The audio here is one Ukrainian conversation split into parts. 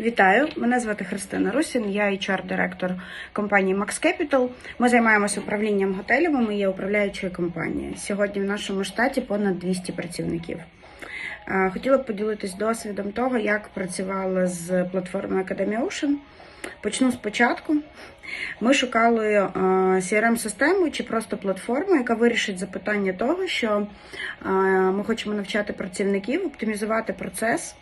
Вітаю, мене звати Христина Русін, я HR-директор компанії Max Capital. Ми займаємося управлінням готелями, ми є управляючою компанією. Сьогодні в нашому штаті понад 200 працівників. Хотіла б поділитись досвідом того, як працювала з платформою Academy Ocean. Почну спочатку. Ми шукали CRM-систему чи просто платформу, яка вирішить запитання того, що ми хочемо навчати працівників, оптимізувати процес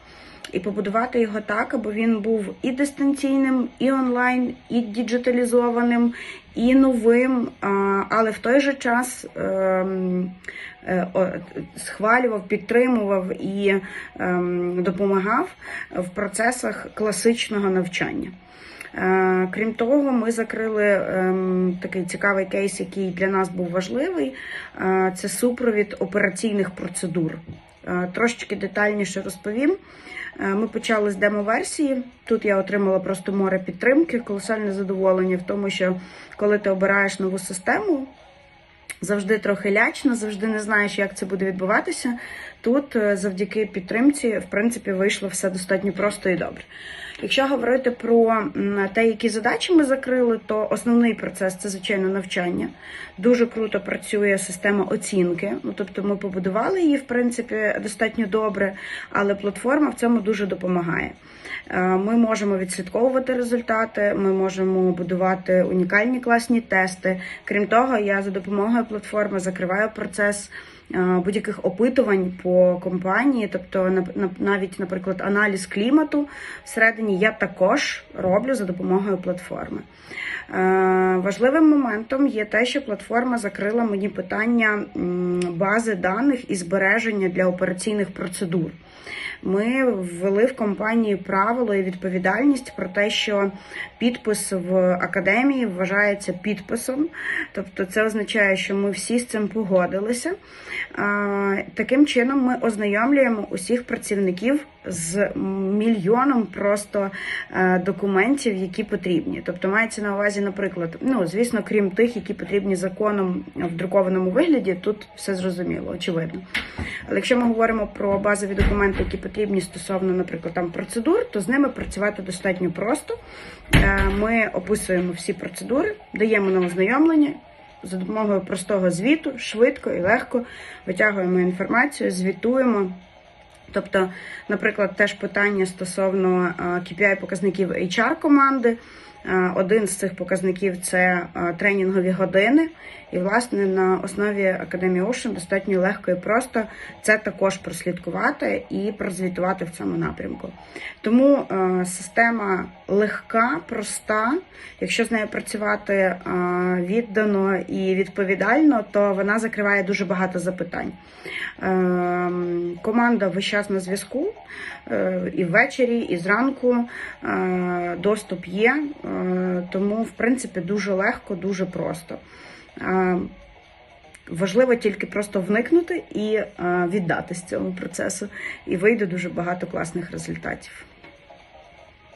і побудувати його так, аби він був і дистанційним, і онлайн, і діджиталізованим, і новим, але в той же час ем, е, схвалював, підтримував і ем, допомагав в процесах класичного навчання. Е, Крім того, ми закрили ем, такий цікавий кейс, який для нас був важливий. Е, Це супровід операційних процедур. Е, Трошечки детальніше розповім. Е, Ми почали з демо-версії. Тут я отримала просто море підтримки, колосальне задоволення в тому, що коли ти обираєш нову систему, завжди трохи лячно, завжди не знаєш, як це буде відбуватися. Тут е, завдяки підтримці, в принципі, вийшло все достатньо просто і добре. Якщо говорити про те, які задачі ми закрили, то основний процес це звичайно навчання. Дуже круто працює система оцінки. Ну тобто, ми побудували її в принципі достатньо добре, але платформа в цьому дуже допомагає. Е, Ми можемо відслідковувати результати, ми можемо будувати унікальні класні тести. Крім того, я за допомогою платформи закриваю процес будь-яких опитувань по компанії, тобто навіть, наприклад, аналіз клімату всередині я також роблю за допомогою платформи. Е, Важливим моментом є те, що платформа закрила мені питання бази даних і збереження для операційних процедур. Ми ввели в компанії правило і відповідальність про те, що підпис в академії вважається підписом, тобто це означає, що ми всі з цим погодилися. Таким чином, ми ознайомлюємо усіх працівників з мільйоном просто е, документів, які потрібні. Тобто мається на увазі, наприклад, ну звісно, крім тих, які потрібні законом в друкованому вигляді, тут все зрозуміло, очевидно. Але якщо ми говоримо про базові документи, які потрібні стосовно, наприклад, там процедур, то з ними працювати достатньо просто. Е, Ми описуємо всі процедури, даємо на ознайомлення. За допомогою простого звіту, швидко і легко витягуємо інформацію, звітуємо. Тобто, наприклад, теж питання стосовно KPI показників HR команди. Е, Один з цих показників це е, тренінгові години. І, власне, на основі Академії Ocean достатньо легко і просто це також прослідкувати і прозвітувати в цьому напрямку. Тому е, система легка, проста. Якщо з нею працювати віддано і відповідально, то вона закриває дуже багато запитань. Е, команда весь час на зв'язку і ввечері, і зранку е, доступ є, е, тому в принципі дуже легко, дуже просто. Е, Важливо тільки просто вникнути і е, віддатись цьому процесу, і вийде дуже багато класних результатів.